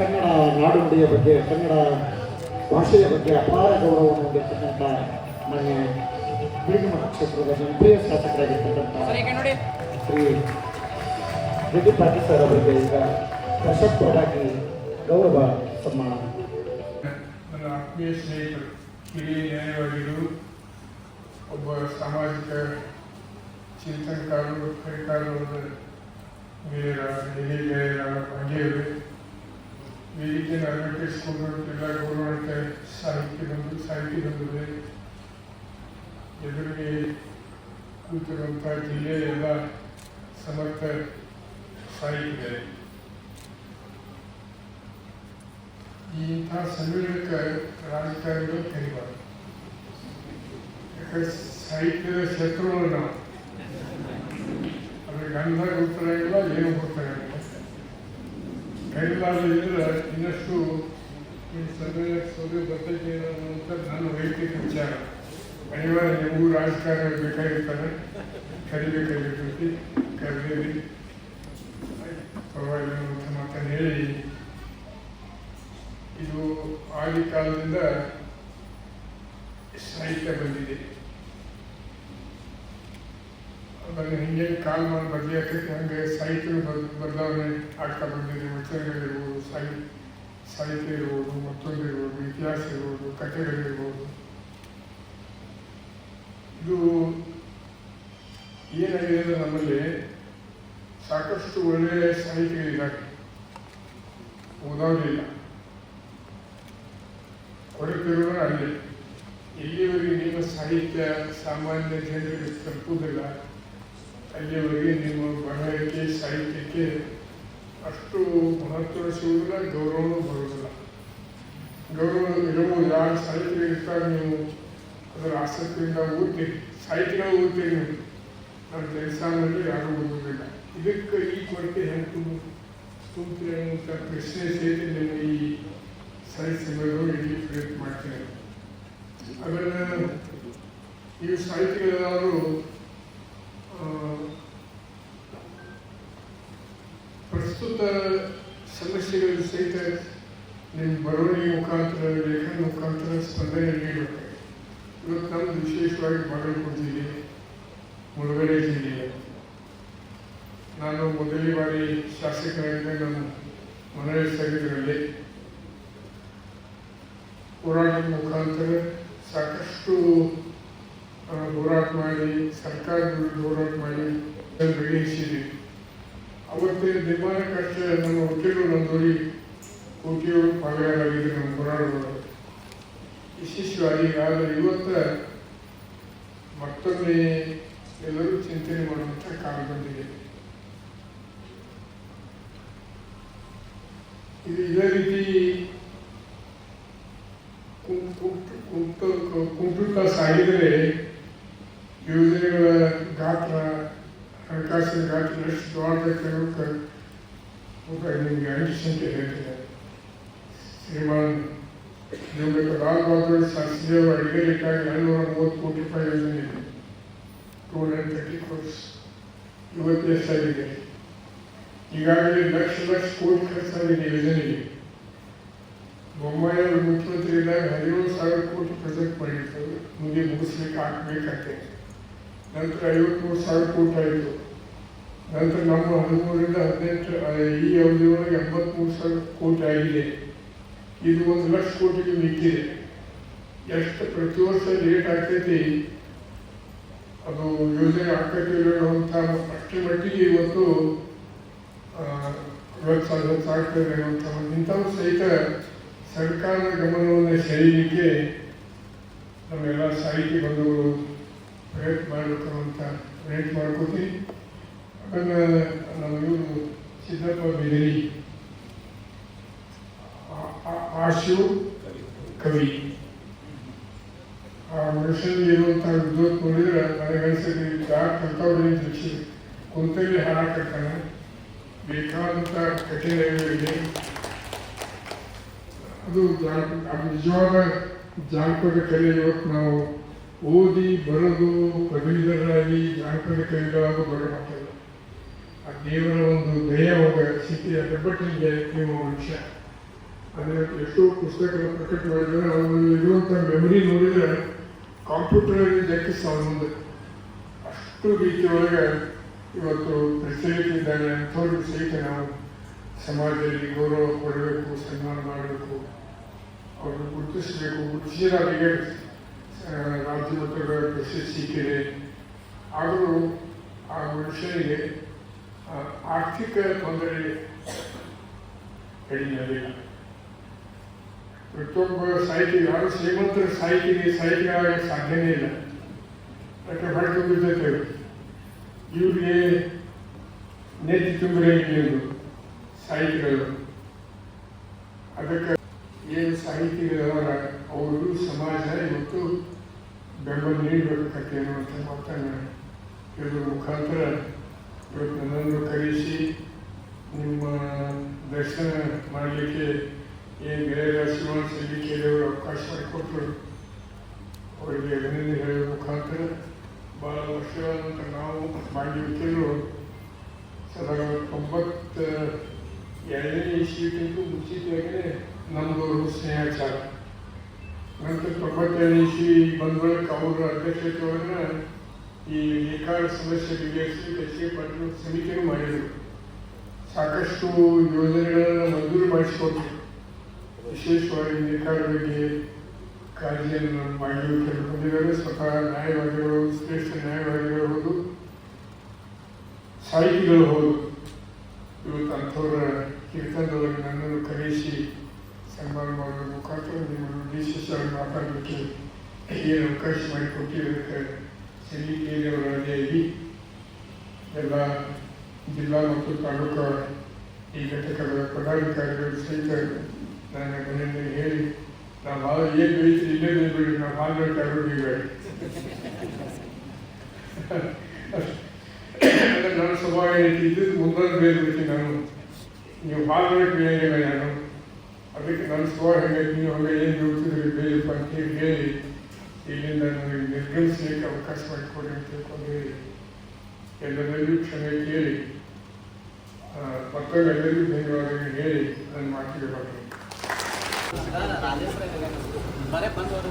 ಕನ್ನಡ ನಾಡುನುಡಿಯ ಬಗ್ಗೆ ಕನ್ನಡ ಭಾಷೆಯ ಬಗ್ಗೆ ಅಪಾರ ಗೌರವವನ್ನು ಹೊಂದಿರತಕ್ಕಂಥ ನನ್ನ ಬೀಗಮಠ ಕ್ಷೇತ್ರದ ಜನಪ್ರಿಯ ಶಾಸಕರಾಗಿರ್ತಕ್ಕಂಥ ಶ್ರೀ ರೆಡ್ಡಿ ಪಾಟೀಲ್ ಸರ್ ಅವರಿಗೆ ಈಗ ಪ್ರಶಸ್ತವಾಗಿ ಗೌರವ ಸಮ್ಮಾನ ನನ್ನ ಆತ್ಮೀಯ ಸ್ನೇಹಿತರು ಹಿರಿಯ ನ್ಯಾಯವಾದಿಗಳು ಒಬ್ಬ ಸಾಮಾಜಿಕ ಚಿಂತನಕಾರರು ಕೈಕಾರರು ಗೆಳೆಯರಾದ ಹಿರಿಯ ಗೆಳೆಯರಾದ ಮಂಡ್ಯವರು ವೇದಿಕೆಯನ್ನು ಅಲಂಕರಿಸಿಕೊಂಡು ಎಲ್ಲ ಗೌರವಾನ್ವಿತ ಸಾಹಿತ್ಯ ಬಂದು ಸಾಹಿತ್ಯ ಬಂದಿದೆ ಎದುರಿಗೆ ಕೂತಿರುವಂಥ ಜಿಲ್ಲೆಯ ಎಲ್ಲ ಸಮರ್ಥ ಸಾಹಿತಿಗಳು ಈ ಇಂಥ ಸಮ್ಮೇಳನಕ್ಕೆ ರಾಜಕಾರಣಿಗಳು ಕರಿಬಾರ್ದು ಯಾಕಂದ್ರೆ ಸಾಹಿತ್ಯದ ಶತ್ರುಗಳು ನಾವು ಅದ್ರ ಗಂಧ ಗೊತ್ತಾಗಿಲ್ಲ ಏನು ಗೊತ್ತಾಗಿಲ್ಲ ಕರಿಲಾರದಿದ್ರೆ ಇನ್ನಷ್ಟು ಈ ಸಮ್ಮೇಳನಕ್ಕೆ ಸೌದೆ ಬರ್ತೈತೆ ಅಂತ ನನ್ನ ವೈಯಕ್ತಿಕ ವಿಚಾರ. ಅನಿವಾರ್ಯ ನಿಮಗೂ ರಾಜಕಾರಣ ಬೇಕಾಗಿರ್ತಾರೆ ಕರಿಬೇಕಾಗಿರ್ತೈತಿ ಕರೀರಿ ಪರವಾಗಿಲ್ಲ ಅಂತ ಮಾತನ್ನು ಹೇಳಿ. ಇದು ಆಗಿ ಕಾಲದಿಂದ ಸಾಹಿತ್ಯ ಬಂದಿದೆ ಅದನ್ನು ಹಿಂಗೆ ಬದಲಾಗಕ್ಕೆ ಹಂಗೆ ಸಾಹಿತ್ಯ ಬದಲಾವಣೆ ಆಗ್ತಾ ಬಂದಿದೆ. ವಚನಗಳಿರ್ಬೋದು ಸಾಹಿ, ಸಾಹಿತ್ಯ ಇರ್ಬೋದು, ಮತ್ತೊಂದು ಇರ್ಬೋದು, ಇತಿಹಾಸ ಇರ್ಬೋದು, ಕಥೆಗಳಿರ್ಬೋದು. ಇದು ಏನಾಗಿದೆ ಅಂದ್ರೆ ನಮ್ಮಲ್ಲಿ ಸಾಕಷ್ಟು ಒಳ್ಳೆಯ ಸಾಹಿತಿಗಳಿದ್ದಾರೆ ಓದೋದಿಲ್ಲ ಕೊಡುತ್ತಿರುವ ಅಲ್ಲಿ. ಇಲ್ಲಿವರೆಗೆ ನಿಮ್ಮ ಸಾಹಿತ್ಯ ಸಾಮಾನ್ಯ ಜನರಿಗೆ ತಲುಪುವುದಿಲ್ಲ. ಅಲ್ಲಿವರೆಗೆ ನಿಮ್ಮ ಬರಹಕ್ಕೆ ಸಾಹಿತ್ಯಕ್ಕೆ ಅಷ್ಟು ಮಹತ್ವ ಸಿಗುವುದಿಲ್ಲ, ಗೌರವನೂ ಬರುವುದಿಲ್ಲ. ಗೌರವ ಇರುವ ಯಾರು ಸಾಹಿತ್ಯ ಇರ್ತಾರೆ ನೀವು? ಅದರ ಆಸಕ್ತಿಯಿಂದ ಓದ್ತೀರಿ ಸಾಹಿತ್ಯಗಳು ಓದ್ತೀರಿ ನೀವು. ನನ್ನ ಕೆಲಸದಲ್ಲಿ ಯಾರೂ ಓದುವುದಿಲ್ಲ. ಇದಕ್ಕೆ ಈ ಕೊರತೆ ಹೆಂಗೆ ತುಂಬ ತುಂಬ್ತೀರಿ ಅನ್ನುವಂಥ ಪ್ರಶ್ನೆ ಸೇರಿ ನಿಮ್ಮ ಈ ಸಾಹಿತ್ಯ ಸಮ್ಮೇಳನ ಇಲ್ಲಿ ಪ್ರಯತ್ನ ಮಾಡ್ತೇನೆ ಅದನ್ನು ಈ ಸಾಹಿತ್ಯಗಳಾದರೂ ಪ್ರಸ್ತುತ ಸಮಸ್ಯೆಗಳು ಸಹಿತ ನಿಮ್ಮ ಬರವಣಿಗೆ ಮುಖಾಂತರ, ಲೇಖನ ಮುಖಾಂತರ ಸ್ಪಂದನೆ ನೀಡಬೇಕು ಇವತ್ತು ನಮ್ಮದು ವಿಶೇಷವಾಗಿ ಬಾಗಲಕೋಟೆ ಜಿಲ್ಲೆ ಮುಳುಗಡೆ ಜಿಲ್ಲೆ ನಾನು ಮೊದಲನೇ ಬಾರಿ ಶಾಸಕರಾಗಿದ್ದ ನಮ್ಮ ಮನವಿ ಸ್ಥಗಿತರಲ್ಲಿ ಹೋರಾಟದ ಮುಖಾಂತರ ಸಾಕಷ್ಟು ಹೋರಾಟ ಮಾಡಿ, ಸರ್ಕಾರದ ವಿರುದ್ಧ ಹೋರಾಟ ಮಾಡಿ ಬೆಳೆಸಿದ್ವಿ ನಿರ್ಮಾಣ ಕಷ್ಟ ನಮ್ಮ ವಕೀಲರು ನಂದೋರಿ ಕೋಟಿಯವರು ಪಾಲ್ಗಾರಾಗಿದ್ದರು ನಮ್ಮ ಹೋರಾಟಗಳು ವಿಶೇಷವಾಗಿ ಆದರೆ ಇವತ್ತು ಮತ್ತೊಮ್ಮೆ ಎಲ್ಲರೂ ಚಿಂತನೆ ಮಾಡುವಂಥ ಕಾಲ ಬಂದಿದೆ. ಇದು ಇದೇ ರೀತಿ ಕುಂಟುತ್ತಾ ಸಾಗಿದರೆ ಗಾತ್ರ ಎಷ್ಟು ದೊಡ್ಡಕ್ಕೆ ಒಬ್ಬ ನಿಮಗೆ ಅಂಕಿ ಸಂಖ್ಯೆ ಹೇಳ್ತೀನಿ ಶ್ರೀಮಾನ್ ನಿಮಗೆ ಲಾಲ್ ಬಹದ್ದೂರ್ ಶಾಸ್ತ್ರಿ ಅವರ ಅಡಿಗೆಲಿಟ್ಟಾಗಿ ಎರಡುನೂರ ಮೂವತ್ತು ಕೋಟಿ ರೂಪಾಯಿ ಯೋಜನೆ ಇದೆ ಟೂ ಹಂಡ್ರೆಡ್ ತರ್ಟಿ ಕ್ರೋರ್ಸ್ ಇವತ್ತು ಎಷ್ಟಾಗಿದೆ ಈಗಾಗಲೇ ಲಕ್ಷ ಲಕ್ಷ ಕೋಟಿ ಖರ್ಚಾಗಿದೆ ಯೋಜನೆಗೆ ಬೊಮ್ಮಾಯಿ ಅವರು ಮುಖ್ಯಮಂತ್ರಿ ಇದ್ದಾಗ ಹದಿನೇಳು ಸಾವಿರ ಕೋಟಿ ಪ್ರೆಸೆಂಟ್ ಮಾಡಿರ್ತಾರೆ ಮುಂದೆ ಮುಗಿಸ್ಲಿಕ್ಕೆ ಹಾಕಬೇಕಾಗ್ತದೆ ನಂತರ ಐವತ್ಮೂರು ಸಾವಿರ ಕೋಟಿ ಆಯಿತು ನಂತರ ನಮ್ಮ ಹದಿಮೂರರಿಂದ ಹದಿನೆಂಟು ಈ ಅವಧಿಯೊಳಗೆ ಎಂಬತ್ತ್ಮೂರು ಸಾವಿರ ಕೋಟಿ ಆಗಿದೆ. ಇದು ಒಂದು ಲಕ್ಷ ಕೋಟಿಗೆ ಮಿಕ್ಕಿದೆ. ಎಷ್ಟು ಪ್ರತಿ ವರ್ಷ ಲೇಟ್ ಆಗ್ತೈತಿ, ಅದು ಯೋಜನೆ ಆಗ್ತೈತಿ ಅಂತ ಅಷ್ಟೇ ಮಟ್ಟಿಗೆ ಇವತ್ತು ಇವತ್ತು ಆಗ್ತದೆ ಅಂತ ಇಂಥವು ಸಹಿತ ಸರ್ಕಾರದ ಗಮನವನ್ನು ಸೆಳೆಯಲಿಕ್ಕೆ ನಮ್ಮೆಲ್ಲ ಸಾಹಿತ್ಯ ಬಂಧುಗಳು ಪ್ರಯತ್ನ ಮಾಡಬೇಕು ಅಂತ ಪ್ರಯತ್ನ ಮಾಡ್ಕೋತೀನಿ ನಮ್ಮ ಇವರು ಸಿದ್ದಪ್ಪ ಬಿದರಿ ಆಶು ಕವಿ. ಆ ಮನುಷ್ಯನಿಗೆ ಇರುವಂಥ ವಿದ್ಯುತ್ ನೋಡಿದ್ರೆ ನನಗನ್ಸಿದ್ರೆ ಯಾಕೆ ಕಲ್ತವ್ರಿಗೆ ದೃಷ್ಟಿ ಕುಂತಲ್ಲಿ ಹಾರಾಕತ್ತಾನೆ ಬೇಕಾದಂಥ ಕಠಿಣಗಳಿಗೆ ಅದು ಅದು ನಿಜವಾದ ಜಾನಪದ ಕಲೆ. ಇವತ್ತು ನಾವು ಓದಿ ಬರೆದು ಪದವೀಧರರಾಗಿ ಜಾನಪದ ಕಲೆಗಳಾಗ ಬರೋ ಮಾತಲ್ಲ ಆ ದೇವರ ಒಂದು ದಯ ಸಿಕ್ಕಿದ ಹೆಬ್ಬಟ್ಟಿಗೆ ನೀವು ಮನುಷ್ಯ ಅಂದರೆ ಎಷ್ಟೋ ಪುಸ್ತಕಗಳು ಪ್ರಕಟ ಮಾಡಿದರೆ ಅವರು ಇರುವಂಥ ಮೆಮೊರಿ ನೋಡಿದರೆ ಕಂಪ್ಯೂಟರಲ್ಲಿ ಲೆಕ್ಕಿಸ್ತಾವ ಮುಂದೆ ಅಷ್ಟು ರೀತಿಯೊಳಗೆ ಇವತ್ತು ಪ್ರಚಲಿತಿದ್ದಾನೆ ಅಂಥವ್ರಿಗೆ ಸಹಿತ ನಾವು ಸಮಾಜದಲ್ಲಿ ಗೌರವ ಕೊಡಬೇಕು ಸನ್ಮಾನ ಮಾಡಬೇಕು. ಅವ್ರನ್ನ ಗುರುತಿಸಬೇಕು. ಗುರುತಿಸಿದ ಅವರಿಗೆ ರಾಜ್ಯ ಮಟ್ಟದ ಪ್ರಶಸ್ತಿ ಸಿಕ್ಕಿದೆ. ಆದರೂ ಆ ಮನುಷ್ಯನಿಗೆ ಆರ್ಥಿಕ ತೊಂದರೆ ಕಡಿಮೆ ಆಗಿಲ್ಲ ಪ್ರತಿಯೊಬ್ಬ ಸಾಹಿತಿ, ಯಾರು ಶ್ರೀಮಂತರ ಸಾಹಿತಿ ಆಗ ಸಾಧ್ಯನೇ ಇಲ್ಲ. ಯಾಕೆ ಹೊಟ್ಟೆ ತುಂಬಿರ್ತೈತೆ ಇವ್ರಿಗೆ ನೆತ್ತಿ ತುಂಬಿರಂಗಿಲ್ಲ ಸಾಹಿತಿಗಳು. ಅದಕ್ಕೆ ಏನು ಸಾಹಿತಿಗಳವರ, ಅವರು ಸಮಾಜ ಇವತ್ತು ಬೆಂಬಲ ನೀಡಬೇಕಾಗತ್ತೆ ಅನ್ನುವಂಥ ಮಾತನ್ನು ಇದರ ಮುಖಾಂತರ ಇವತ್ತು ನನ್ನನ್ನು ಕರೆಸಿ ನಿಮ್ಮ ದರ್ಶನ ಮಾಡಲಿಕ್ಕೆ ಏನು ಆಶೀರ್ವಾದ ಶಿವನ್ ಸಲ್ಲಿಕೆಯವರು ಅವಕಾಶ ಮಾಡಿಕೊಟ್ಟರು ಅವರಿಗೆ ಅಭಿನಂದನೆ ಹೇಳುವ ಮುಖಾಂತರ ಭಾಳ ವರ್ಷಗಳ ನಂತರ ನಾವು ಬಾಂಧವ್ಯರು ಸದಾ ತೊಂಬತ್ತ ಎರಡನೇ ಇಸ್ವಿಗಿಂತೂ ಮುಂಚಿತವಾಗೇ ನಮ್ಮದು ಸ್ನೇಹಾಚಾರ. ನಂತರ ತೊಂಬತ್ತೆರಡನೇ ಇಸ್ವಿ ಬಂದ ಬಳಿಕ ಅವರ ಅಧ್ಯಕ್ಷತೆಯನ್ನು ಈ ನೇಕಾರ ಸಮಸ್ಯೆ ಬಗೆಹರಿಸಲಿಕ್ಕೆ ಪಾಟೀಲ್ ಸಮಿತಿಯನ್ನು ಮಾಡಿದರು. ಸಾಕಷ್ಟು ಯೋಜನೆಗಳನ್ನು ಮಂಜೂರು ಮಾಡಿಸಿಕೊಟ್ರು. ವಿಶೇಷವಾಗಿ ನೇಕಾರ ಬಗ್ಗೆ ಕಾಳಜಿಯನ್ನು ಮಾಡಿ ಹೊಂದಿದ್ದಾರೆ ಸ್ವತಃ ನ್ಯಾಯವಾದಿಗಳು, ಶ್ರೇಷ್ಠ ನ್ಯಾಯವಾದಿಗಳು ಸಾಹಿತಿಗಳು ಹೌದು. ಇವತ್ತು ಅಂಥವರ ಕೀರ್ತನದೊಳಗೆ ನನ್ನನ್ನು ಕರೆಸಿ ಸನ್ಮಾನ ಮಾಡುವ ಮುಖಾಂತರ ನಿಮ್ಮನ್ನು ಉದ್ದೇಶಿಸಿ ಮಾತಾಡಲಿಕ್ಕೆ ಏನು ಅವಕಾಶ ಮಾಡಿಕೊಟ್ಟಿದ್ದಕ್ಕೆ ಸಲ್ಲಿಕೆಯವರ ಅಡಿಯಾಗಿ ಎಲ್ಲ ಜಿಲ್ಲಾ ಮತ್ತು ತಾಲೂಕು ಈ ಘಟಕದ ಪದಾಧಿಕಾರಿಗಳು ಸಹಿತ ನನ್ನ ಮನೆಯಲ್ಲಿ ಹೇಳಿ ನಾವು ಭಾಳ ಏನು ಬೆಳೀತೀರಿ ಇಲ್ಲೇ ಬೆಳಿಬೇಡಿ ನಾವು ಹಾಲು ಬೇಕಾದ್ರೂ ಬೇಡ ಅಂದ್ರೆ ನನ್ನ ಸ್ವಭಾವ ಏನೈತಿ ಇದ್ದದ್ದು ಮುಂದೊಂದು ಬೇರ್ಬಿಡ್ತೀನಿ ನಾನು. ನೀವು ಹಾಲ್ಗಳಿಗೆ ಬೇಯಂಗಿಲ್ಲ ನಾನು. ಅದಕ್ಕೆ ನನ್ನ ಸ್ವಭಾವ ಹೆಂಗೈತಿ, ನೀವು ಹಂಗೆ ಏನು ಹೇಳ್ತಿದ್ರಿ ಬೇಯಪ್ಪ ಅಂತ ಹೇಳಿ ಹೇಳಿ ಇಲ್ಲಿಂದ ನನಗೆ ನಿರ್ಗಮಿಸಲಿಕ್ಕೆ ಅವಕಾಶ ಮಾಡಿಕೊಡಿ ಅಂತ ತಿಳ್ಕೊಂಡು ಹೇಳಿ. ಎಲ್ಲರಲ್ಲೂ ಕ್ಷಮೆ ಕೇಳಿ ಎಲ್ಲರಿಗೂ ಧನ್ಯವಾದಗಳು ಹೇಳಿ ನನ್ನ ಮಾತಿಗೆ ಬರ್ತೀನಿ ಮನೆ ಬಂದವರು